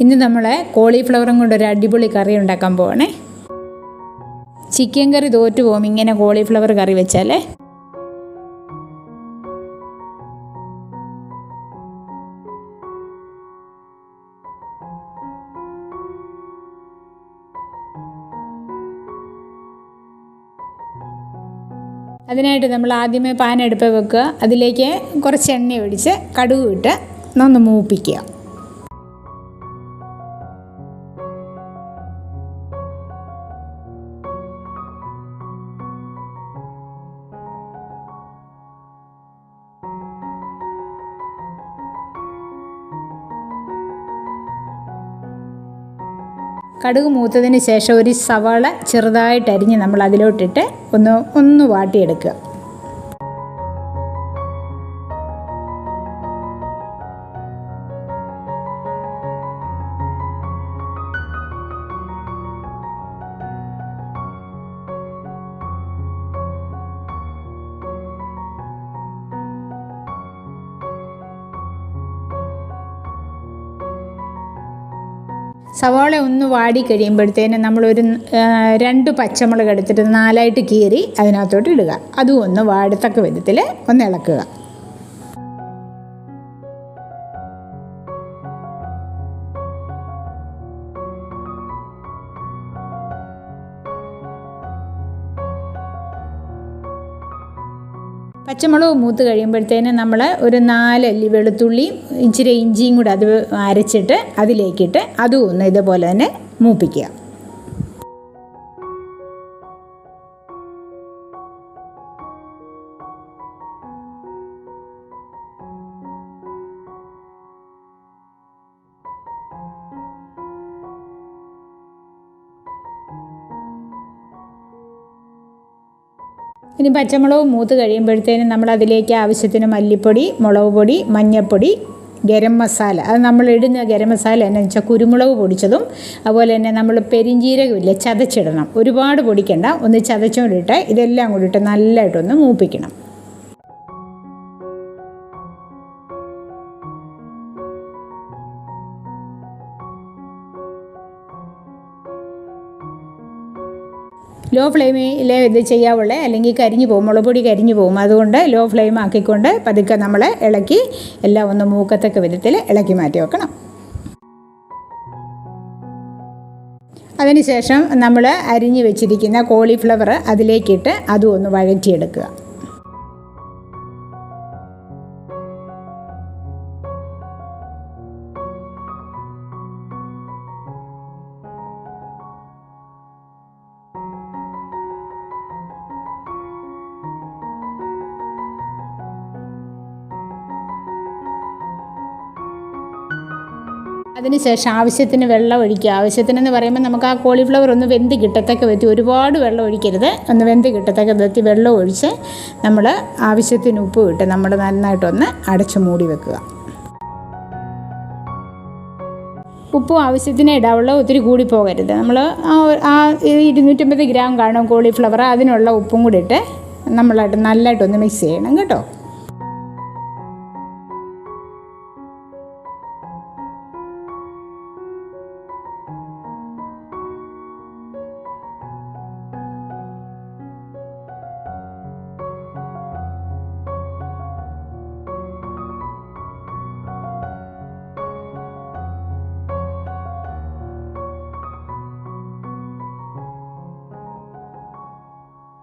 ഇന്ന് നമ്മൾ കോളിഫ്ലവറും കൊണ്ട് ഒരു അടിപൊളി കറി ഉണ്ടാക്കാൻ പോവണേ. ചിക്കൻ കറി തോറ്റു പോകും ഇങ്ങനെ കോളിഫ്ലവർ കറി വെച്ചാലേ. അതിനായിട്ട് നമ്മൾ ആദ്യമേ പാൻ അടുപ്പ് വെക്കുക. അതിലേക്ക് കുറച്ച് എണ്ണ ഒഴിച്ച് കടുക് ഇട്ട് ഒന്ന് മൂപ്പിക്കുക. കടുക് മൂത്തതിന് ശേഷം ഒരു സവാള ചെറുതായിട്ട് അരിഞ്ഞ് നമ്മൾ അതിലോട്ടിട്ട് ഒന്ന് ഒന്ന് വാട്ടിയെടുക്കുക. സവാള ഒന്ന് വാടി കഴിയുമ്പോഴത്തേന് നമ്മളൊരു രണ്ട് പച്ചമുളക് എടുത്തിട്ട് നാലായിട്ട് കീറി അതിനകത്തോട്ട് ഇടുക. അതും ഒന്ന് വാടത്തക്ക വിധത്തിൽ ഒന്ന് ഇളക്കുക. പച്ചമുളക് മൂത്ത് കഴിയുമ്പോഴത്തേന് നമ്മൾ ഒരു നാലല്ലി വെളുത്തുള്ളി ഇച്ചിരി ഇഞ്ചിയും കൂടെ അത് അരച്ചിട്ട് അതിലേക്കിട്ട് അതും ഒന്ന് ഇതുപോലെ തന്നെ മൂപ്പിക്കുക. ഇനി പച്ചമുളക് മൂത്ത് കഴിയുമ്പോഴത്തേനും നമ്മൾ അതിലേക്ക് ആവശ്യത്തിന് മല്ലിപ്പൊടി മുളക് പൊടി മഞ്ഞൾപ്പൊടി ഗരം മസാല. അത് നമ്മൾ ഇടുന്ന ഗരം മസാല എന്നു വെച്ചാൽ കുരുമുളക് പൊടിച്ചതും അതുപോലെ തന്നെ നമ്മൾ പെരിഞ്ജീരകമില്ലേ ചതച്ചിടണം. ഒരുപാട് പൊടിക്കണ്ട. ഒന്ന് ചതച്ചുകൊണ്ടിട്ട് ഇതെല്ലാം കൂടിയിട്ട് നല്ലതായിട്ടൊന്ന് മൂപ്പിക്കണം. ലോ ഫ്ലെയിമിൽ ഇത് ചെയ്യാവുള്ളേ അല്ലെങ്കിൽ കരിഞ്ഞു പോകും മുളക് പൊടി കരിഞ്ഞു പോകും. അതുകൊണ്ട് ലോ ഫ്ലെയിം ആക്കിക്കൊണ്ട് പതുക്കെ നമ്മൾ ഇളക്കി എല്ലാം ഒന്ന് മൂക്കത്തക്ക വിധത്തിൽ ഇളക്കി മാറ്റി വെക്കണം. അതിനുശേഷം നമ്മൾ അരിഞ്ഞു വെച്ചിരിക്കുന്ന കോളിഫ്ലവർ അതിലേക്കിട്ട് അതും ഒന്ന് വഴറ്റിയെടുക്കുക. അതിനുശേഷം ആവശ്യത്തിന് വെള്ളം ഒഴിക്കുക. ആവശ്യത്തിനെന്ന് പറയുമ്പോൾ നമുക്ക് ആ കോളിഫ്ലവർ ഒന്ന് വെന്ത് കിട്ടത്തക്ക വിധത്തിൽ ഒരുപാട് വെള്ളം ഒഴിക്കരുത്. ഒന്ന് വെന്ത് കിട്ടത്തക്ക വിധത്തിൽ വെള്ളം ഒഴിച്ച് നമ്മൾ ആവശ്യത്തിന് ഉപ്പ് ഇട്ട് നമ്മൾ നന്നായിട്ടൊന്ന് അടച്ച് മൂടി വെക്കുക. ഉപ്പും ആവശ്യത്തിന് ഇടാവുള്ള ഒത്തിരി കൂടി പോകരുത്. നമ്മൾ ആ ഇരുന്നൂറ്റമ്പത് ഗ്രാം കാണും കോളിഫ്ലവർ അതിനുള്ള ഉപ്പും കൂടി ഇട്ട് നമ്മളായിട്ട് നല്ലതായിട്ടൊന്ന് മിക്സ് ചെയ്യണം കേട്ടോ.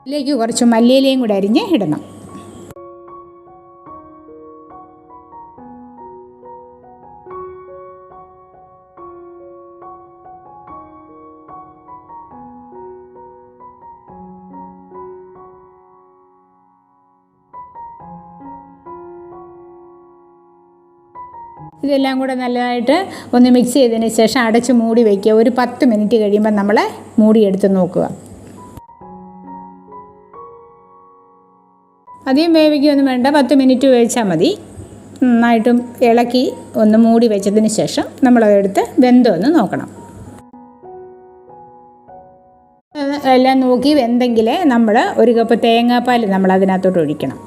ഇതിലേക്ക് കുറച്ച് മല്ലിയിലയും കൂടെ അരിഞ്ഞ് ഇടണം. ഇതെല്ലാം കൂടെ നല്ലതായിട്ട് ഒന്ന് മിക്സ് ചെയ്തതിന് ശേഷം അടച്ച് മൂടി വയ്ക്കുക. ഒരു പത്ത് മിനിറ്റ് കഴിയുമ്പോൾ നമ്മൾ മൂടിയെടുത്ത് നോക്കുക. അധികം വേവിക്കുകയൊന്നും വേണ്ട. പത്ത് മിനിറ്റ് വേവിച്ചാൽ മതി. നന്നായിട്ടും ഇളക്കി ഒന്ന് മൂടി വെച്ചതിന് ശേഷം നമ്മളതെടുത്ത് വെന്തോന്ന് നോക്കണം. എല്ലാം നോക്കി വെന്തെങ്കിൽ നമ്മൾ ഒരു കപ്പ് തേങ്ങാപ്പാൽ നമ്മൾ അതിനകത്തോട്ട് ഒഴിക്കണം.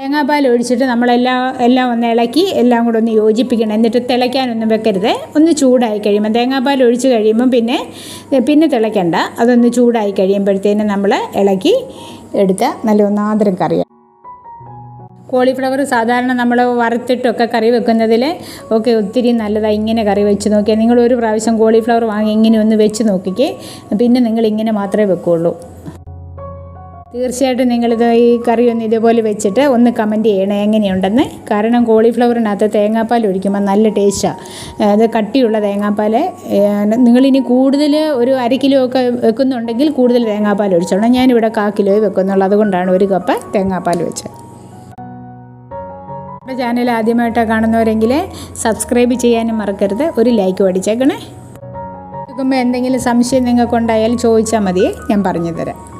തേങ്ങാപ്പാൽ ഒഴിച്ചിട്ട് നമ്മളെല്ലാം എല്ലാം ഒന്ന് ഇളക്കി എല്ലാം കൂടെ ഒന്ന് യോജിപ്പിക്കണം. എന്നിട്ട് തിളയ്ക്കാനൊന്നും വെക്കരുത്. ഒന്ന് ചൂടായി കഴിയുമ്പോൾ തേങ്ങാപ്പാൽ ഒഴിച്ച് കഴിയുമ്പം പിന്നെ പിന്നെ തിളയ്ക്കണ്ട. അതൊന്ന് ചൂടായി കഴിയുമ്പോഴത്തേനും നമ്മൾ ഇളക്കി എടുത്ത നല്ല ഒന്നാന്തരം കറിയാണ് കോളിഫ്ലവർ സാധാരണ നമ്മൾ വറുത്തിട്ടൊക്കെ കറി വെക്കുന്നതിൽ ഒക്കെ ഒത്തിരി നല്ലതാണ് ഇങ്ങനെ കറി വെച്ച് നോക്കിയാൽ. നിങ്ങൾ ഒരു പ്രാവശ്യം കോളിഫ്ലവർ വാങ്ങി ഇങ്ങനെ ഒന്ന് വെച്ച് നോക്കിക്കേ. പിന്നെ നിങ്ങൾ ഇങ്ങനെ മാത്രമേ വെക്കുകയുള്ളൂ തീർച്ചയായിട്ടും നിങ്ങളിത് ഈ കറി ഒന്ന് ഇതുപോലെ വെച്ചിട്ട് ഒന്ന് കമന്റ് ചെയ്യണേ എങ്ങനെയുണ്ടെന്ന്. കാരണം കോളിഫ്ലവറിനകത്ത് തേങ്ങാപ്പാൽ ഒഴിക്കുമ്പോൾ നല്ല ടേസ്റ്റാണ് അത് കട്ടിയുള്ള തേങ്ങാപ്പാൽ. നിങ്ങളിനി കൂടുതൽ ഒരു അര കിലോ ഒക്കെ വെക്കുന്നുണ്ടെങ്കിൽ കൂടുതൽ തേങ്ങാപ്പാൽ ഒഴിച്ചോണം ഞാനിവിടെ കാ കിലോയെ വെക്കുന്നുള്ളൂ. അതുകൊണ്ടാണ് ഒരു കപ്പ് തേങ്ങാപ്പാൽ വെച്ചത് നമ്മുടെ ചാനൽ ആദ്യമായിട്ടാണ് കാണുന്നവരെങ്കിൽ സബ്സ്ക്രൈബ് ചെയ്യാനും മറക്കരുത്. ഒരു ലൈക്ക് കേൾക്കുമ്പോൾ എന്തെങ്കിലും സംശയം നിങ്ങൾക്കുണ്ടായാൽ ചോദിച്ചാൽ മതിയേ ഞാൻ പറഞ്ഞു തരാം